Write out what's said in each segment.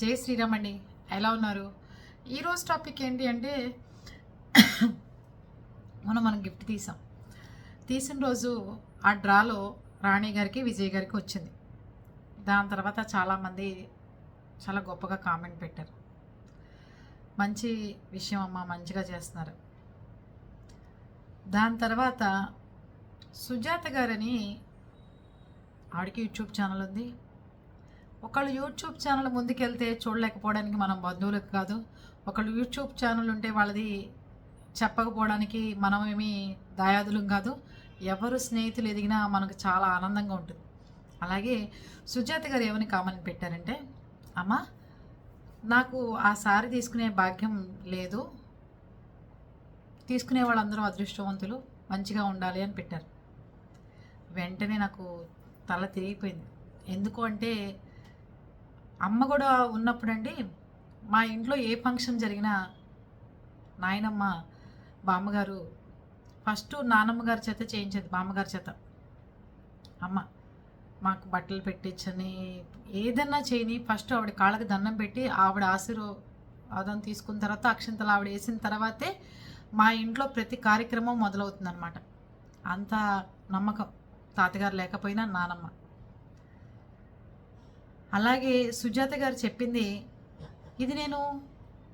జై శ్రీరామ్ అండి ఎలా ఉన్నారు? ఈరోజు టాపిక్ ఏంటి అంటే మనం మనం గిఫ్ట్ తీసాం. తీసిన రోజు ఆ డ్రాలో రాణి గారికి విజయ్ గారికి వచ్చింది. దాని తర్వాత చాలామంది చాలా గొప్పగా కామెంట్ పెట్టారు. మంచి విషయం అమ్మ మంచిగా చేస్తున్నారు. దాని తర్వాత సుజాత గారని ఆవిడకి యూట్యూబ్ ఛానల్ ఉంది. ఒకళ్ళు యూట్యూబ్ ఛానల్ ముందుకెళ్తే చూడలేకపోవడానికి మనం బంధువులకు కాదు. ఒకళ్ళు యూట్యూబ్ ఛానల్ ఉంటే వాళ్ళది చెప్పకపోవడానికి మనం ఏమి దాయాదులం కాదు. ఎవరు స్నేహితులు ఎదిగినా మనకు చాలా ఆనందంగా ఉంటుంది. అలాగే సుజాత గారు ఏమని కామెంట్ పెట్టారంటే అమ్మ నాకు ఆ సారి తీసుకునే భాగ్యం లేదు. తీసుకునే వాళ్ళందరూ అదృష్టవంతులు మంచిగా ఉండాలి అని పెట్టారు. వెంటనే నాకు తల తిరిగిపోయింది. ఎందుకు అంటే అమ్మ కూడా ఉన్నప్పుడండి మా ఇంట్లో ఏ ఫంక్షన్ జరిగినా నాయనమ్మ బామ్మగారు ఫస్ట్ నానమ్మ గారి చేత చేయించేది బామ్మగారి చేత. అమ్మ మాకు బట్టలు పెట్టించని ఏదన్నా చేయని ఫస్ట్ ఆవిడ కాళ్ళకి దండం పెట్టి ఆవిడ ఆశీర్వాదం తీసుకున్న తర్వాత అక్షింతలు ఆవిడ వేసిన తర్వాతే మా ఇంట్లో ప్రతి కార్యక్రమం మొదలవుతుందన్నమాట. అంత నమ్మకం తాతగారు లేకపోయినా నానమ్మ. అలాగే సుజాత గారు చెప్పింది ఇది నేను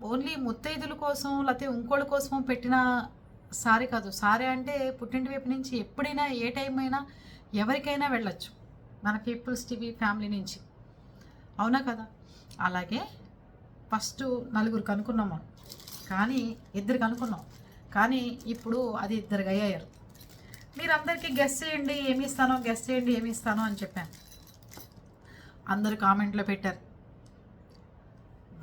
ఓన్లీ ముత్తైదుల కోసం లేకపోతే ఇంకోళ్ళ కోసం పెట్టిన సారీ కాదు. సారీ అంటే పుట్టింటి వైపు నుంచి ఎప్పుడైనా ఏ టైం అయినా ఎవరికైనా వెళ్ళొచ్చు. మన పీపుల్స్ టీవీ ఫ్యామిలీ నుంచి. అవునా కదా? అలాగే ఫస్ట్ నలుగురు కనుక్కున్నాం మనం కానీ ఇద్దరు కనుక్కున్నాం. కానీ ఇప్పుడు అది ఇద్దరు అయ్యారు. మీరందరికీ గెస్ట్ చేయండి ఏమి ఇస్తానో గెస్ట్ చేయండి ఏమి ఇస్తానో అని చెప్పాను. అందరూ కామెంట్లో పెట్టారు.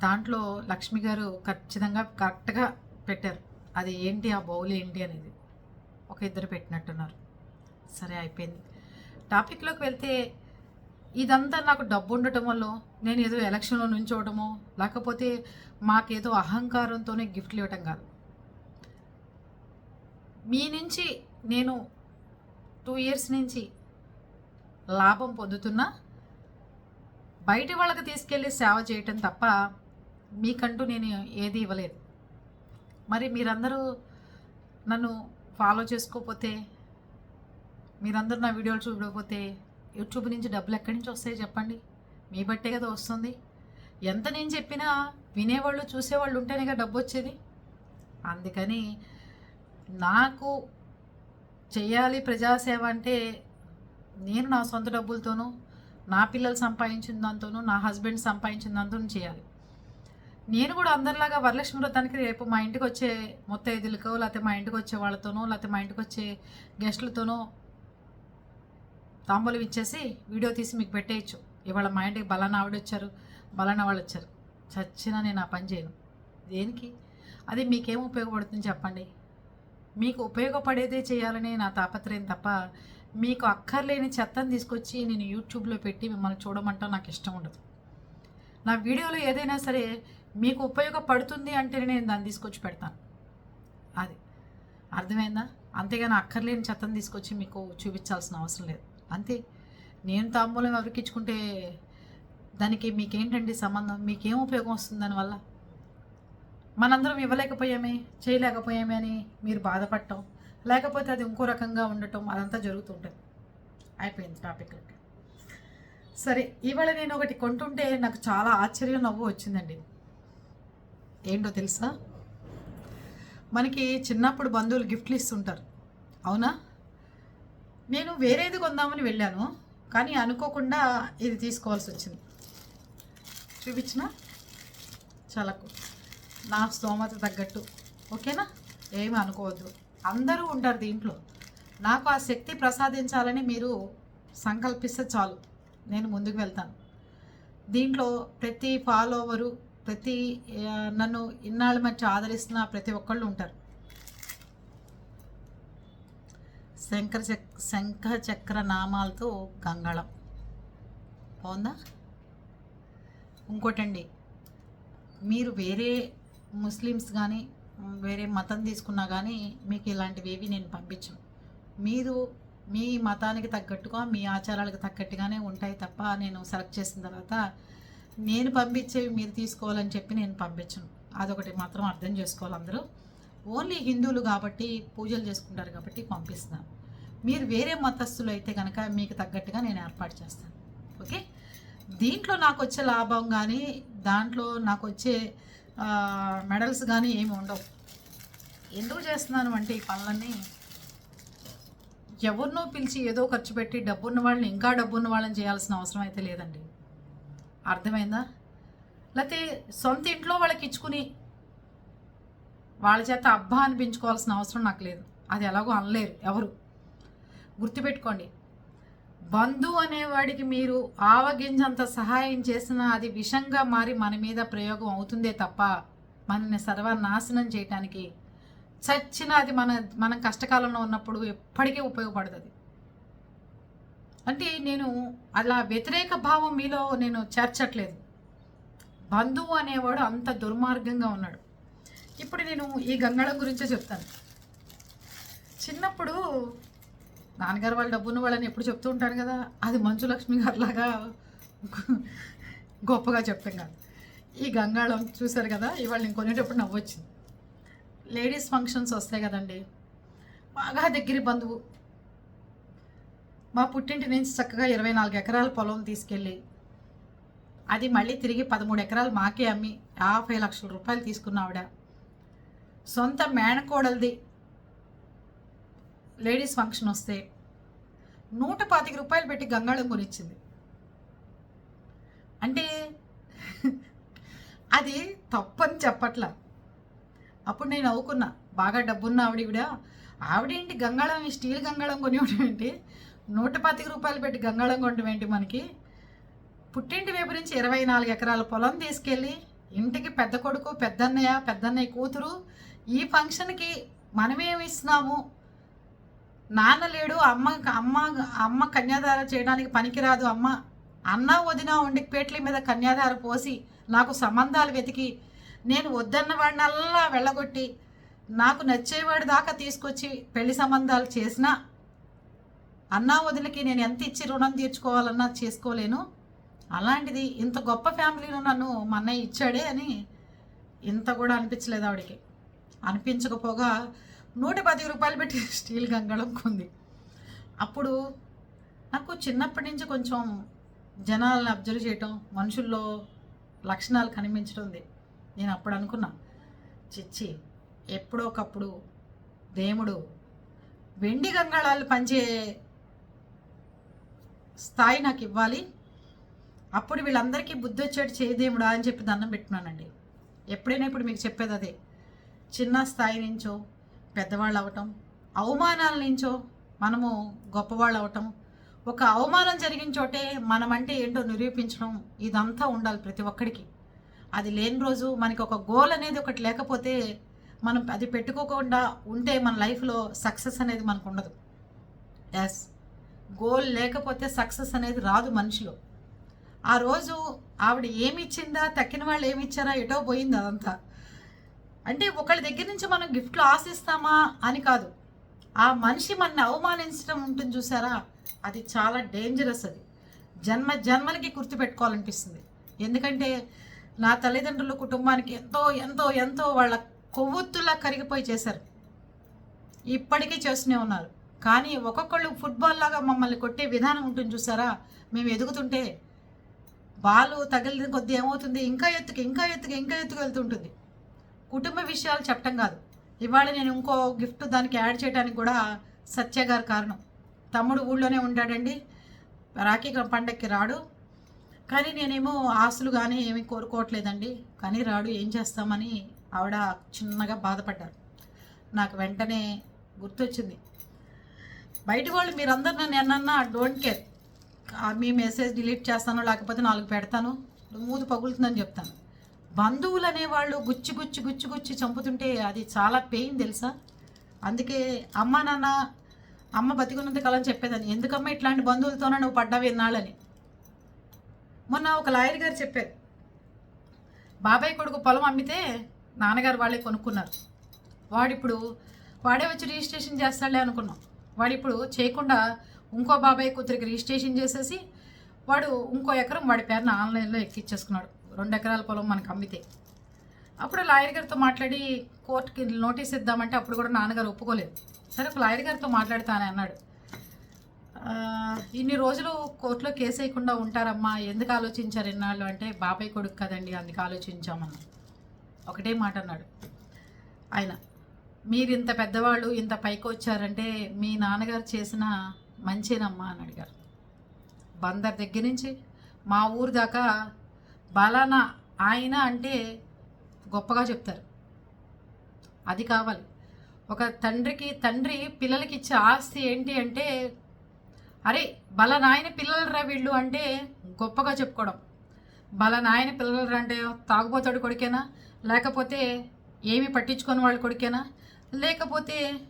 దాంట్లో లక్ష్మి గారు ఖచ్చితంగా కరెక్ట్గా పెట్టారు. అది ఏంటి ఆ బౌల్ ఏంటి అనేది ఒక ఇద్దరు పెట్టినట్టున్నారు. సరే అయిపోయింది. టాపిక్లోకి వెళ్తే ఇదంతా నాకు డబ్బు ఉండటం వల్ల నేను ఏదో ఎలక్షన్లో నుంచోవడమో లేకపోతే మాకేదో అహంకారంతోనే గిఫ్ట్లు ఇవ్వటం కాదు. మీ నుంచి నేను టూ ఇయర్స్ నుంచి లాభం పొందుతున్నా బయట వాళ్ళకి తీసుకెళ్ళి సేవ చేయటం తప్ప మీకంటూ నేను ఏది ఇవ్వలేదు. మరి మీరందరూ నన్ను ఫాలో చేసుకోకపోతే మీరందరూ నా వీడియోలు చూడకపోతే యూట్యూబ్ నుంచి డబ్బులు ఎక్కడి నుంచి వస్తాయి చెప్పండి. మీ బట్టే కదా వస్తుంది. ఎంత నేను చెప్పినా వినేవాళ్ళు చూసేవాళ్ళు ఉంటేనే కదా డబ్బు వచ్చేది. అందుకని నాకు చేయాలి ప్రజాసేవ అంటే నేను నా సొంత డబ్బులతోనూ నా పిల్లలు సంపాదించిన దాంతోనూ నా హస్బెండ్ సంపాదించిన దాంతోనూ చేయాలి. నేను కూడా అందరిలాగా వరలక్ష్మి వ్రతానికి రేపు మా ఇంటికి వచ్చే ముత్తైదులకో లేకపోతే మా ఇంటికి వచ్చే వాళ్ళతోనో లేకపోతే మా ఇంటికి వచ్చే గెస్టులతోనో తాంబూలం ఇచ్చేసి వీడియో తీసి మీకు పెట్టేయచ్చు. ఇవాళ మా ఇంటికి బలానా ఆవిడ వచ్చారు బలానా వాళ్ళు వచ్చారు చచ్చినా నేను ఆ పని చేయను. దేనికి? అది మీకేం ఉపయోగపడుతుంది చెప్పండి? మీకు ఉపయోగపడేదే చేయాలని నా తాపత్రయం తప్ప మీకు అక్కర్లేని చెత్తను తీసుకొచ్చి నేను యూట్యూబ్లో పెట్టి మిమ్మల్ని చూడమంటాం నాకు ఇష్టం ఉండదు. నా వీడియోలో ఏదైనా సరే మీకు ఉపయోగపడుతుంది అంటే నేను దాన్ని తీసుకొచ్చి పెడతాను. అది. అర్థమైందా? అంతేగాని అక్కర్లేని చెత్తను తీసుకొచ్చి మీకు చూపించాల్సిన అవసరం లేదు. అంతే. నేను తాంబూలం ఎవరికిచ్చుకుంటే దానికి మీకేంటండి సంబంధం? మీకేం ఉపయోగం వస్తుంది దానివల్ల మనందరం ఇవ్వలేకపోయామే చేయలేకపోయామే అని మీరు బాధపడటం. లేకపోతే అది ఇంకో రకంగా ఉండటం అదంతా జరుగుతుంటుంది. అయిపోయింది టాపిక్ సరే ఇవాళ నేను ఒకటి కొంటుంటే నాకు చాలా ఆశ్చర్యం నవ్వు వచ్చిందండి. ఏంటో తెలుసా? మనకి చిన్నప్పుడు బంధువులు గిఫ్ట్లు ఇస్తుంటారు. అవునా? నేను వేరేది కొందామని వెళ్ళాను కానీ అనుకోకుండా ఇది తీసుకోవాల్సి వచ్చింది. చూపించిన? చాలా నా స్తోమత తగ్గట్టు. ఓకేనా? ఏమి అనుకోవద్దు. అందరూ ఉంటారు దీంట్లో. నాకు ఆ శక్తి ప్రసాదించాలని మీరు సంకల్పిస్తే చాలు. నేను ముందుకు వెళ్తాను. దీంట్లో ప్రతి ఫాలోవరు ప్రతి నన్ను ఇన్నాళ్ళ మధ్య ఆదరిస్తున్న ప్రతి ఒక్కళ్ళు ఉంటారు. శంకర చక్ శంఖ చక్ర నామాలతో గంగాళం. బాగుందా? ఇంకోటండి మీరు వేరే ముస్లిమ్స్ కానీ వేరే మతం తీసుకున్నా కానీ మీకు ఇలాంటివి ఏవి నేను పంపించను. మీరు మీ మతానికి తగ్గట్టుగా మీ ఆచారాలకు తగ్గట్టుగానే ఉంటాయి తప్ప నేను సెలెక్ట్ చేసిన తర్వాత నేను పంపించేవి మీరు తీసుకోవాలని చెప్పి నేను పంపించను. అదొకటి మాత్రం అర్థం చేసుకోవాలి అందరూ. ఓన్లీ హిందువులు కాబట్టి పూజలు చేసుకుంటారు కాబట్టి పంపిస్తున్నాను మీరు వేరే మతస్థులు అయితే కనుక మీకు తగ్గట్టుగా నేను ఏర్పాటు చేస్తాను. ఓకే? దీంట్లో నాకు వచ్చే లాభం కానీ దాంట్లో నాకు వచ్చే మెడల్స్ కానీ ఏమి ఉండవు. ఎందుకు చేస్తున్నాను అంటే ఈ పనులన్నీ? ఎవరినో పిలిచి ఏదో ఖర్చు పెట్టి డబ్బున్న వాళ్ళని ఇంకా డబ్బున్న వాళ్ళని చేయాల్సిన అవసరం అయితే లేదండి. అర్థమైందా? లేకపోతే సొంత ఇంట్లో వాళ్ళకి ఇచ్చుకుని వాళ్ళ చేత అబ్బా అనిపించుకోవాల్సిన అవసరం నాకు లేదు. అది ఎలాగో అనలేరు ఎవరు. గుర్తుపెట్టుకోండి బంధు అనేవాడికి మీరు ఆవగింజంత సహాయం చేసినా అది విషంగా మారి మన మీద ప్రయోగం అవుతుందే తప్ప మనల్ని సర్వనాశనం చేయటానికి. చచ్చిన అది మన మనం కష్టకాలంలో ఉన్నప్పుడు ఎప్పటికీ ఉపయోగపడుతుంది. అంటే నేను అలా వ్యతిరేక భావం మీలో నేను చేర్చట్లేదు. బంధువు అనేవాడు అంత దుర్మార్గంగా ఉన్నాడు. ఇప్పుడు నేను ఈ గంగళం గురించే చెప్తాను. చిన్నప్పుడు నాన్నగారు వాళ్ళ డబ్బున్న వాళ్ళని ఎప్పుడు చెప్తూ ఉంటాను కదా అది మంచు లక్ష్మి గారిలాగా గొప్పగా చెప్తాం కాదు. ఈ గంగాళం చూశారు కదా ఇవాళ నేను కొనేటప్పుడు నవ్వొచ్చింది. లేడీస్ ఫంక్షన్స్ వస్తాయి కదండి బాగా దగ్గర బంధువు. మా పుట్టింటి నుంచి చక్కగా ఇరవై నాలుగు ఎకరాల పొలం తీసుకెళ్ళి అది మళ్ళీ తిరిగి పదమూడు ఎకరాలు మాకే అమ్మి యాభై లక్షల రూపాయలు తీసుకున్న ఆవిడ. సొంత మేనకోడలది లేడీస్ ఫంక్షన్ వస్తే నూట పాతిక రూపాయలు పెట్టి గంగాళం కొనిచ్చింది. అంటే అది తప్పని చెప్పట్లా. అప్పుడు నేను నవ్వుకున్నా. బాగా డబ్బున్న ఆవిడ ఆవిడేంటి గంగాళం ఈ స్టీల్ గంగాళం కొనివ్వడం ఏంటి నూట పాతిక రూపాయలు పెట్టి గంగాళం కొనడం ఏంటి మనకి? పుట్టింటి వైపు నుంచి ఇరవై నాలుగు ఎకరాల పొలం తీసుకెళ్ళి ఇంటికి పెద్ద కొడుకు పెద్దన్నయ్య పెద్దన్నయ్య కూతురు ఈ ఫంక్షన్కి మనమేమి ఇస్తున్నాము? నాన్న లేడు అమ్మ అమ్మ అమ్మ కన్యాదార చేయడానికి పనికిరాదు అమ్మ. అన్న వదిన ఉండి పేట్ల మీద కన్యాదార పోసి నాకు సంబంధాలు వెతికి నేను వద్దన్న వాడినల్లా వెళ్ళగొట్టి నాకు నచ్చేవాడి దాకా తీసుకొచ్చి పెళ్ళి సంబంధాలు చేసినా అన్నా వదినకి నేను ఎంత ఇచ్చి రుణం తీర్చుకోవాలన్నా చేసుకోలేను. అలాంటిది ఇంత గొప్ప ఫ్యామిలీలో నన్ను మా అన్నయ్య ఇచ్చాడే అని ఇంత కూడా అనిపించలేదు ఆవిడకి. అనిపించకపోగా నూట పది రూపాయలు పెట్టి స్టీల్ గంగళం కొంది. అప్పుడు నాకు చిన్నప్పటి నుంచి కొంచెం జనాలను అబ్జర్వ్ చేయటం మనుషుల్లో లక్షణాలు కనిపించడం ఉంది. నేను అప్పుడు అనుకున్నా చిచ్చి ఎప్పుడో ఒకప్పుడు దేవుడు వెండి గంగాళాలు పంచే స్థాయి నాకు ఇవ్వాలి. అప్పుడు వీళ్ళందరికీ బుద్ధి వచ్చేటి చేయదేముడా అని చెప్పి దండం పెట్టున్నానండి ఎప్పుడైనా ఇప్పుడు మీకు చెప్పేది అదే. చిన్న స్థాయి నుంచో పెద్దవాళ్ళు అవటం అవమానాల నుంచో మనము గొప్పవాళ్ళు అవటం ఒక అవమానం జరిగిన చోటే మనమంటే ఏంటో నిరూపించడం ఇదంతా ఉండాలి ప్రతి ఒక్కడికి. అది లేని రోజు మనకి ఒక గోల్ అనేది ఒకటి లేకపోతే మనం అది పెట్టుకోకుండా ఉంటే మన లైఫ్లో సక్సెస్ అనేది మనకు ఉండదు. ఎస్ గోల్ లేకపోతే సక్సెస్ అనేది రాదు మనిషిలో. ఆ రోజు ఆవిడ ఏమి ఇచ్చిందా తక్కిన వాళ్ళు ఏమి ఇచ్చారా ఎటో పోయింది అదంతా. అంటే ఒకళ్ళ దగ్గర నుంచి మనం గిఫ్ట్లు ఆశిస్తామా అని కాదు. ఆ మనిషి మనని అవమానించడం ఉంటుంది చూసారా? అది చాలా డేంజరస్ అది. జన్మ జన్మలకి గుర్తుపెట్టుకోవాలనిపిస్తుంది ఎందుకంటే నా తల్లిదండ్రుల కుటుంబానికి ఎంతో ఎంతో ఎంతో వాళ్ళ కొవ్వొత్తులా కరిగిపోయి చేశారు. ఇప్పటికీ చేస్తూనే ఉన్నారు. కానీ ఒక్కొక్కళ్ళు ఫుట్బాల్ లాగా మమ్మల్ని కొట్టే విధానం ఉంటుంది చూసారా? మేము ఎదుగుతుంటే బాలు తగిలిన కొద్దీ ఏమవుతుంది? ఇంకా ఎత్తుకి ఇంకా ఎత్తుకి ఇంకా ఎత్తుకు వెళ్తుంటుంది కుటుంబ విషయాలు చెప్పటం కాదు. ఇవాళ నేను ఇంకో గిఫ్ట్ దానికి యాడ్ చేయడానికి కూడా సత్య గారు కారణం. తమ్ముడు ఊళ్ళోనే ఉంటాడండి. రాఖీ పండక్కి రాడు. కానీ నేనేమో ఆస్తులు కానీ ఏమీ కోరుకోవట్లేదండి. కానీ రాడు ఏం చేస్తామని ఆవిడ చిన్నగా బాధపడ్డారు. నాకు వెంటనే గుర్తొచ్చింది. బయట వాళ్ళు మీరందరూ నన్ను ఎన్నన్నా డోంట్ కేర్. మీ మెసేజ్ డిలీట్ చేస్తాను లేకపోతే నాలుగు పెడతాను మూదు పగులుతుందని చెప్తాను. బంధువులు అనేవాళ్ళు గుచ్చి గుచ్చి గుచ్చి గుచ్చి చంపుతుంటే అది చాలా పెయిన్ తెలుసా? అందుకే అమ్మ నాన్న అమ్మ బతికున్నంత కాలం చెప్పేదాన్ని. ఎందుకమ్మా ఇట్లాంటి బంధువులతోనే నువ్వు పడ్డావు ఎన్నాళ్ళని మొన్న ఒక లాయర్ గారు చెప్పారు. బాబాయ్ కొడుకు పొలం అమ్మితే నాన్నగారు వాళ్ళే కొనుక్కున్నారు. వాడిప్పుడు వాడే వచ్చి రిజిస్ట్రేషన్ చేస్తాడే అనుకున్నాం. వాడిప్పుడు చేయకుండా ఇంకో బాబాయ్ కూతురికి రిజిస్ట్రేషన్ చేసేసి వాడు ఇంకో ఎకరం వాడి పేరున ఆన్లైన్లో ఎక్కిచ్చేసుకున్నాడు. రెండు ఎకరాల పొలం మనకు అమ్మితే. అప్పుడు లాయర్ గారితో మాట్లాడి కోర్టుకి నోటీస్ ఇద్దామంటే అప్పుడు కూడా నాన్నగారు ఒప్పుకోలేదు. సరే ఒక లాయర్ గారితో మాట్లాడతానే అన్నాడు. ఇన్ని రోజులు కోర్టులో కేసు వేయకుండా ఉంటారమ్మా ఎందుకు ఆలోచించారు ఇన్నాళ్ళు అంటే బాబాయ్ కొడుకు కదండి అందుకు ఆలోచించామన్న ఒకటే మాట అన్నాడు ఆయన. మీరు ఇంత పెద్దవాళ్ళు ఇంత పైకి వచ్చారంటే మీ నాన్నగారు చేసిన మంచేనమ్మా అని అడిగారు. బందర్ దగ్గర నుంచి మా ఊరు దాకా బలానా ఆయన అంటే గొప్పగా చెప్తారు. అది కావాలి. ఒక తండ్రికి తండ్రి పిల్లలకి ఇచ్చే ఆస్తి ఏంటి అంటే అరే బల నాయన పిల్లలరా వీళ్ళు అంటే గొప్పగా చెప్పుకోవడం. బల నాయన పిల్లలరా అంటే తాగుపోతాడు కొడుకేనా? లేకపోతే ఏమి పట్టించుకొని వాళ్ళు కొడుకేనా? లేకపోతే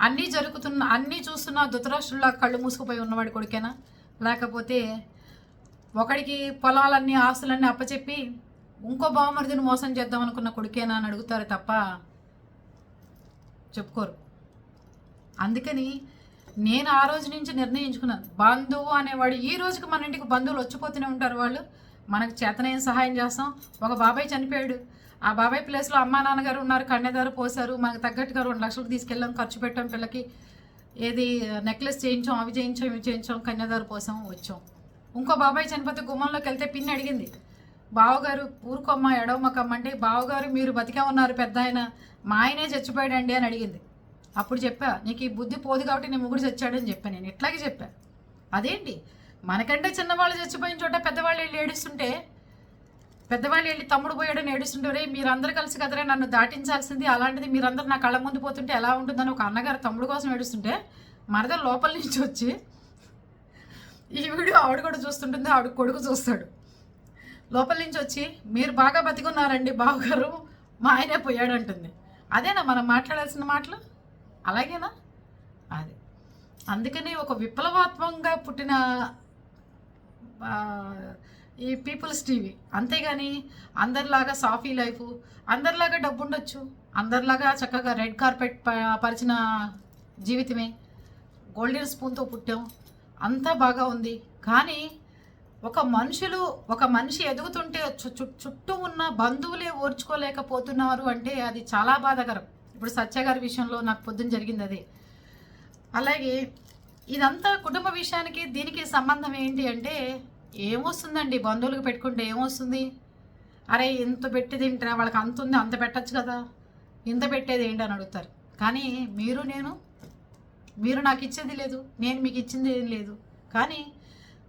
అన్నీ జరుగుతున్న అన్నీ చూస్తున్న ధృతరాష్ట్రుల్లా కళ్ళు మూసుకుపోయి ఉన్నవాడు కొడుకేనా? లేకపోతే ఒకడికి పొలాలన్నీ ఆస్తులన్నీ అప్పచెప్పి ఇంకో బావమరిదిని మోసం చేద్దాం అనుకున్న కొడుకేనా అని అడుగుతారు తప్ప చెప్పుకోరు. అందుకని నేను ఆ రోజు నుంచి నిర్ణయించుకున్నాను. బంధువు అనేవాడు ఈ రోజుకి మన ఇంటికి బంధువులు వచ్చిపోతూనే ఉంటారు వాళ్ళు. మనకు చేతనైన సహాయం చేస్తాం. ఒక బాబాయ్ చనిపోయాడు. ఆ బాబాయ్ ప్లేస్లో అమ్మా నాన్నగారు ఉన్నారు కన్నెదారు పోసారు మనకు తగ్గట్టుగా రెండు లక్షలు తీసుకెళ్ళాం ఖర్చు పెట్టాం పిల్లకి. ఏది నెక్లెస్ చేయించాం అవి చేయించాం ఇవి చేయించాం కన్యాదారు పోసాం వచ్చాం. ఇంకో బాబాయ్ చనిపోతే గుమ్మంలోకి వెళ్తే పిన్ని అడిగింది బావగారు ఊరుకోమ్మ ఎడవమ్మకమ్మ అంటే బావగారు మీరు బతికే ఉన్నారు పెద్ద ఆయన మా ఆయనే చచ్చిపోయాడండి అని అడిగింది. అప్పుడు చెప్పా నీకు ఈ బుద్ధి పోదు కాబట్టి నీ ముగ్గురు చచ్చాడని చెప్పాను నేను ఇట్లాగే చెప్పా. అదేంటి? మనకంటే చిన్నవాళ్ళు చచ్చిపోయిన చోట పెద్దవాళ్ళు వెళ్ళి ఏడుస్తుంటే పెద్దవాళ్ళు వెళ్ళి తమ్ముడు పోయాడని ఏడుస్తుంటే రే మీరందరూ కలిసి కదరే నన్ను దాటించాల్సింది అలాంటిది మీరందరూ నా కళ్ళ ముందు పోతుంటే ఎలా ఉంటుందని ఒక అన్నగారు తమ్ముడు కోసం ఏడుస్తుంటే మరద లోపల నుంచి వచ్చి ఈ వీడియో ఆవిడ కూడా చూస్తుంటుంది ఆవిడ కొడుకు చూస్తాడు. లోపల నుంచి వచ్చి మీరు బాగా బతికున్నారండి బావగారు మా ఆయనే పోయాడు అంటుంది. అదేనా మనం మాట్లాడాల్సిన మాటలు? అలాగేనా? అదే. అందుకని ఒక విప్లవాత్మకంగా పుట్టిన ఈ పీపుల్స్ టీవీ. అంతేగాని అందరిలాగా సాఫీ లైఫ్ అందరిలాగా డబ్బు ఉండొచ్చు అందరిలాగా చక్కగా రెడ్ కార్పెట్ ప- పరిచిన జీవితమే. గోల్డెన్ స్పూన్తో పుట్టాం. అంతా బాగా ఉంది. కానీ ఒక మనుషులు ఒక మనిషి ఎదుగుతుంటే చు- చుట్టూ ఉన్న బంధువులే ఓర్చుకోలేకపోతున్నారు అంటే అది చాలా బాధాకరం. ఇప్పుడు సత్య గారి విషయంలో నాకు పొద్దున జరిగింది అది. అలాగే ఇదంతా కుటుంబ విషయానికి దీనికి సంబంధం ఏంటి అంటే ఏమొస్తుందండి? బంధువులకు పెట్టుకుంటే ఏమొస్తుంది? అరే ఇంత పెట్టి తింటారా? వాళ్ళకి అంత ఉంది అంత పెట్టచ్చు కదా. ఇంత పెట్టేది ఏంటి అని అడుగుతారు. కానీ మీరు నేను మీరు నాకు ఇచ్చేది లేదు నేను మీకు ఇచ్చింది ఏం లేదు. కానీ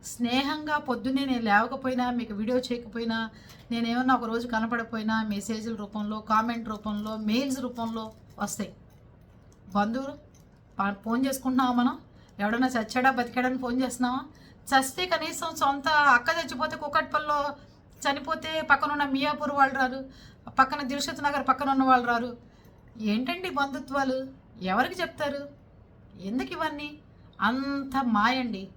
స్నేహంగా పొద్దున్నే నేను లేవకపోయినా మీకు వీడియో చేయకపోయినా నేనేమన్నా ఒక రోజు కనపడకపోయినా మెసేజ్ల రూపంలో కామెంట్ రూపంలో మెయిల్స్ రూపంలో వస్తాయి. బంధువులు ఫోన్ చేసుకుంటున్నావా మనం? ఎవడన్నా చచ్చాడా బతికాడని ఫోన్ చేస్తున్నావా? చస్తే కనీసం సొంత అక్క చచ్చిపోతే కుక్కట్పల్లో చనిపోతే పక్కనున్న మియాపూర్ వాళ్ళు రారు పక్కన దిల్షత్ నగర్ పక్కన ఉన్న వాళ్ళు రారు. ఏంటండి బంధుత్వాలు? ఎవరికి చెప్తారు? ఎందుకు ఇవన్నీ అంత మాయండి.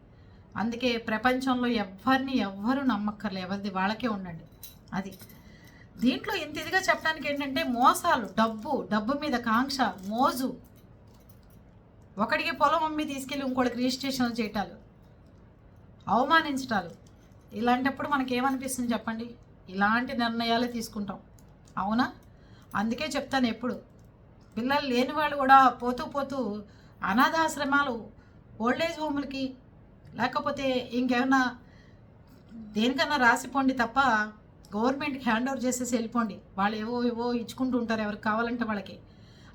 అందుకే ప్రపంచంలో ఎవరిని ఎవ్వరు నమ్మక్కర్లే. ఎవరిది వాళ్ళకే ఉండండి. అది. దీంట్లో ఇంత ఇదిగా చెప్పడానికి ఏంటంటే మోసాలు డబ్బు డబ్బు మీద కాంక్ష మోజు. ఒకడికి పొలం అమ్మి తీసుకెళ్ళి ఇంకోటికి రిజిస్ట్రేషన్ చేయటాలు. అవమానించటాలు. ఇలాంటప్పుడు మనకేమనిపిస్తుంది చెప్పండి? ఇలాంటి నిర్ణయాలే తీసుకుంటాం. అవునా? అందుకే చెప్తాను ఎప్పుడు. పిల్లలు లేని వాళ్ళు కూడా పోతూ పోతూ అనాథాశ్రమాలు ఓల్డేజ్ హోములకి లేకపోతే ఇంకేమైనా దేనికన్నా రాసిపోండి తప్ప గవర్నమెంట్కి హ్యాండ్ ఓవర్ చేసేసి వెళ్ళిపోండి. వాళ్ళు ఏవో ఏవో ఇచ్చుకుంటూ ఉంటారు ఎవరికి కావాలంటే వాళ్ళకి.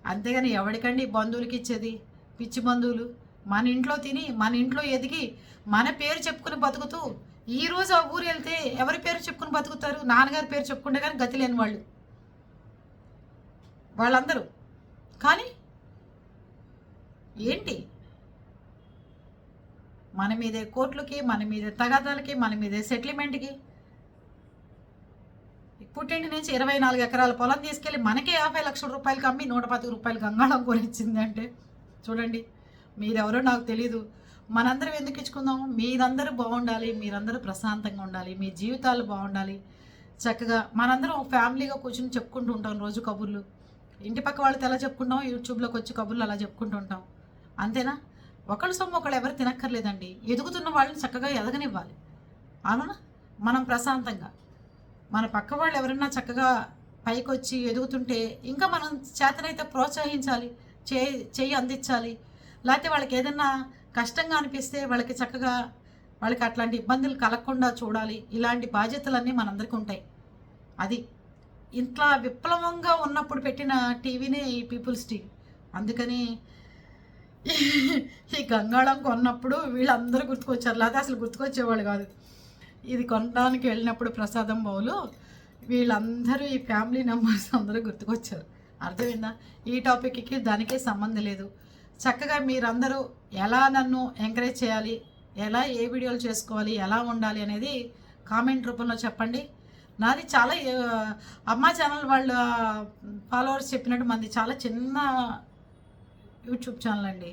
అంతేగాని ఎవరికండి? బంధువులకి ఇచ్చేది పిచ్చి బంధువులు. మన ఇంట్లో తిని మన ఇంట్లో ఎదిగి మన పేరు చెప్పుకుని బతుకుతూ ఈ రోజు ఆ ఊరు వెళ్తే ఎవరి పేరు చెప్పుకుని బతుకుతారు? నాన్నగారి పేరు చెప్పుకుంటే కానీ గతి లేని వాళ్ళు. వాళ్ళందరూ. కానీ ఏంటి? మన మీదే కోర్టులకి మన మీదే తగాదాలకి మన మీదే సెటిల్మెంట్కి. పుట్టింటి నుంచి ఇరవై నాలుగు ఎకరాల పొలం తీసుకెళ్ళి మనకే యాభై లక్షల రూపాయలకి అమ్మి నూట పది రూపాయలు గంగాళం కొనిచ్చిందంటే చూడండి మీరెవరో నాకు తెలీదు. మనందరం ఎందుకు ఇచ్చుకుందాం? మీరందరూ బాగుండాలి మీరందరూ ప్రశాంతంగా ఉండాలి మీ జీవితాలు బాగుండాలి. చక్కగా మనందరం ఫ్యామిలీగా కూర్చొని చెప్పుకుంటూ ఉంటాం రోజు కబుర్లు. ఇంటి పక్క వాళ్ళతో ఎలా చెప్పుకుంటాం యూట్యూబ్లోకి వచ్చి కబుర్లు అలా చెప్పుకుంటూ ఉంటాం. అంతేనా? ఒకళ్ళ సొమ్ము ఒకళ్ళు ఎవరు తినక్కర్లేదండి. ఎదుగుతున్న వాళ్ళని చక్కగా ఎదగనివ్వాలి. అవునా? మనం ప్రశాంతంగా. మన పక్క వాళ్ళు ఎవరన్నా చక్కగా పైకి వచ్చి ఎదుగుతుంటే ఇంకా మనం చేతనైతే ప్రోత్సహించాలి చే చేయి అందించాలి. లేకపోతే వాళ్ళకి ఏదన్నా కష్టంగా అనిపిస్తే వాళ్ళకి చక్కగా వాళ్ళకి అట్లాంటి ఇబ్బందులు కలగకుండా చూడాలి. ఇలాంటి బాధ్యతలన్నీ మనందరికీ ఉంటాయి. అది. ఇంట్లో విప్లవంగా ఉన్నప్పుడు పెట్టిన టీవీనే ఈ పీపుల్స్ టీవీ. అందుకని ఈ గంగాళం కొన్నప్పుడు వీళ్ళందరూ గుర్తుకొచ్చారు. లేకపోతే అసలు గుర్తుకొచ్చేవాళ్ళు కాదు. ఇది కొనడానికి వెళ్ళినప్పుడు ప్రసాదం బౌలు. వీళ్ళందరూ ఈ ఫ్యామిలీ మెంబర్స్ అందరూ గుర్తుకొచ్చారు. అర్థమైందా? ఈ టాపిక్కి దానికే సంబంధం లేదు. చక్కగా మీరందరూ ఎలా నన్ను ఎంకరేజ్ చేయాలి? ఎలా ఏ వీడియోలు చేసుకోవాలి? ఎలా ఉండాలి అనేది కామెంట్ రూపంలో చెప్పండి. నాది చాలా అమ్మా ఛానల్ వాళ్ళ ఫాలోవర్స్ చెప్పినట్టు మంది చాలా చిన్న యూట్యూబ్ ఛానల్ అండి.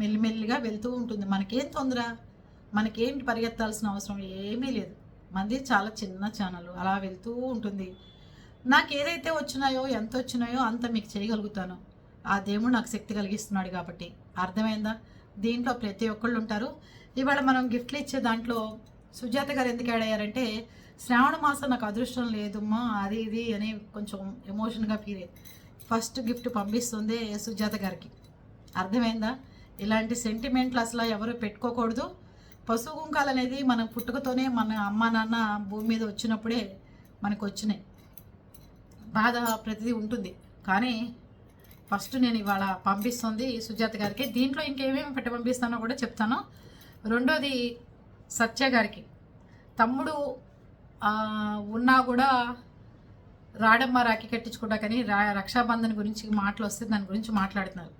మెల్లిమెల్లిగా వెళ్తూ ఉంటుంది. మనకేం తొందర? మనకేంటి పరిగెత్తాల్సిన అవసరం ఏమీ లేదు. మంది చాలా చిన్న ఛానల్. అలా వెళ్తూ ఉంటుంది. నాకు ఏదైతే వచ్చినాయో ఎంత వచ్చినాయో అంత మీకు చేయగలుగుతాను. ఆ దేవుడు నాకు శక్తి కలిగిస్తున్నాడు కాబట్టి. అర్థమైందా? దీంట్లో ప్రతి ఒక్కళ్ళు ఉంటారు. ఇవాళ మనం గిఫ్ట్లు ఇచ్చే దాంట్లో సుజాత గారు ఎందుకు యాడ్ అయ్యారంటే శ్రావణ మాసం నాకు అదృష్టం లేదమ్మా అది ఇది అని కొంచెం ఎమోషన్గా ఫీల్ అయ్యి ఫస్ట్ గిఫ్ట్ పంపిస్తుంది సుజాత గారికి. అర్థమైందా? ఇలాంటి సెంటిమెంట్లు అసలు ఎవరు పెట్టుకోకూడదు. పశువు కుంకాలు అనేది మన పుట్టుకతోనే మన అమ్మ నాన్న భూమి మీద వచ్చినప్పుడే మనకు వచ్చినాయి బాధ ప్రతిదీ ఉంటుంది. కానీ ఫస్ట్ నేను ఇవాళ పంపిస్తుంది సుజాత గారికి. దీంట్లో ఇంకేమేమి పెట్టి పంపిస్తానో కూడా చెప్తాను. రెండోది సత్య గారికి. తమ్ముడు ఉన్నా కూడా రాడమ్మ రాఖీ కట్టించుకుంటా కానీ రా రక్షాబంధన్ గురించి మాటలు వస్తే దాని గురించి మాట్లాడుతున్నారు.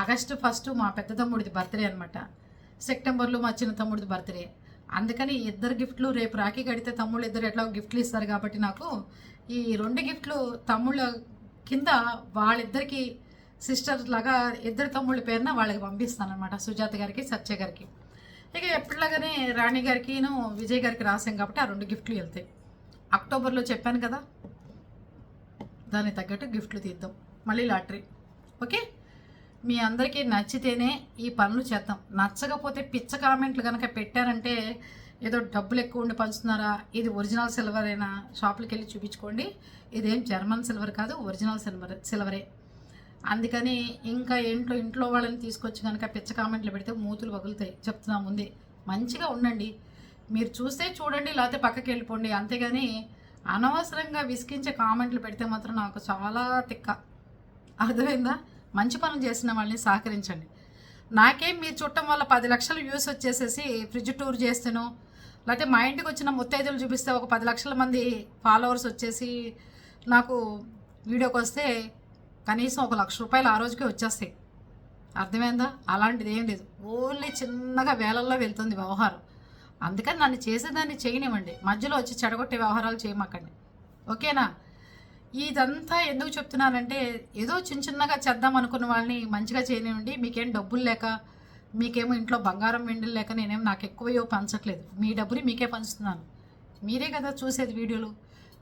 ఆగస్టు ఫస్ట్ మా పెద్ద తమ్ముడిది బర్త్డే అనమాట సెప్టెంబర్లో మా చిన్న తమ్ముడిది బర్త్డే. అందుకని ఇద్దరు గిఫ్ట్లు రేపు రాఖీ కడితే తమ్ముళ్ళు ఇద్దరు ఎట్లా గిఫ్ట్లు ఇస్తారు కాబట్టి నాకు ఈ రెండు గిఫ్ట్లు తమ్ముళ్ళ కింద వాళ్ళిద్దరికి సిస్టర్ లాగా ఇద్దరు తమ్ముళ్ళ పేరున వాళ్ళకి పంపిస్తాను అనమాట సుజాత గారికి సత్య గారికి. ఇక ఎప్పటిలాగానే రాణి గారికిను విజయ్ గారికి రాసాం కాబట్టి ఆ రెండు గిఫ్ట్లు వెళ్తాయి అక్టోబర్లో చెప్పాను కదా దానికి తగ్గట్టు గిఫ్ట్లు తీద్దాం. మళ్ళీ లాటరీ. ఓకే? మీ అందరికీ నచ్చితేనే ఈ పనులు చేద్దాం. నచ్చకపోతే పిచ్చ కామెంట్లు కనుక పెట్టారంటే ఏదో డబ్బులు ఎక్కువ ఉండి పంచుతున్నారా? ఇది ఒరిజినల్ సిల్వర్ అయినా షాపులకి వెళ్ళి చూపించుకోండి. ఇదేం జర్మన్ సిల్వర్ కాదు ఒరిజినల్ సిల్వర్ సిల్వరే. అందుకని ఇంకా ఇంట్లో ఇంట్లో వాళ్ళని తీసుకొచ్చి కనుక పిచ్చ కామెంట్లు పెడితే మూతులు వగులుతాయి. చెప్తున్నా ముందే. మంచిగా ఉండండి. మీరు చూస్తే చూడండి లేకపోతే పక్కకి వెళ్ళిపోండి. అంతేగాని అనవసరంగా విసిగించే కామెంట్లు పెడితే మాత్రం నాకు చాలా తిక్క. అర్థమైందా? మంచి పనులు చేసిన వాళ్ళని సహకరించండి. నాకేం మీరు చుట్టం వల్ల పది లక్షలు వ్యూస్ వచ్చేసేసి ఫ్రిడ్జ్ టూర్ చేస్తాను. లేకపోతే మా ఇంటికి వచ్చిన ముత్తైదులు చూపిస్తే ఒక పది లక్షల మంది ఫాలోవర్స్ వచ్చేసి నాకు వీడియోకి వస్తే కనీసం ఒక లక్ష రూపాయలు ఆ రోజుకే వచ్చేస్తాయి. అర్థమైందా? అలాంటిది ఏం లేదు. ఓన్లీ చిన్నగా వేలల్లో వెళ్తుంది వ్యవహారం. అందుకని నన్ను చేసేదాన్ని చేయనివ్వండి. మధ్యలో వచ్చి చెడగొట్టే వ్యవహారాలు చేయమాకండి. ఓకేనా? ఇదంతా ఎందుకు చెప్తున్నానంటే ఏదో చిన్న చిన్నగా చేద్దాం అనుకున్న వాళ్ళని మంచిగా చేయనివ్వండి మీకేం డబ్బులు లేక మీకేమో ఇంట్లో బంగారం వెండులు లేక నేనేం నాకు ఎక్కువయో పంచట్లేదు. మీ డబ్బుని మీకే పంచుతున్నాను. మీరే కదా చూసేది వీడియోలు.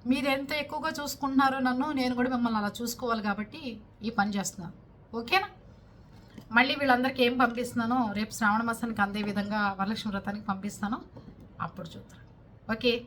మీరు ఎంత ఎక్కువగా చూసుకుంటున్నారో నన్ను నేను కూడా మిమ్మల్ని అలా చూసుకోవాలి కాబట్టి ఈ పని చేస్తున్నాను. ఓకేనా? మళ్ళీ వీళ్ళందరికీ ఏం పంపిస్తున్నానో రేపు శ్రావణ మాసానికి అందే విధంగా వరలక్ష్మి వ్రతానికి పంపిస్తాను. అప్పుడు చూద్దాం. ఓకే?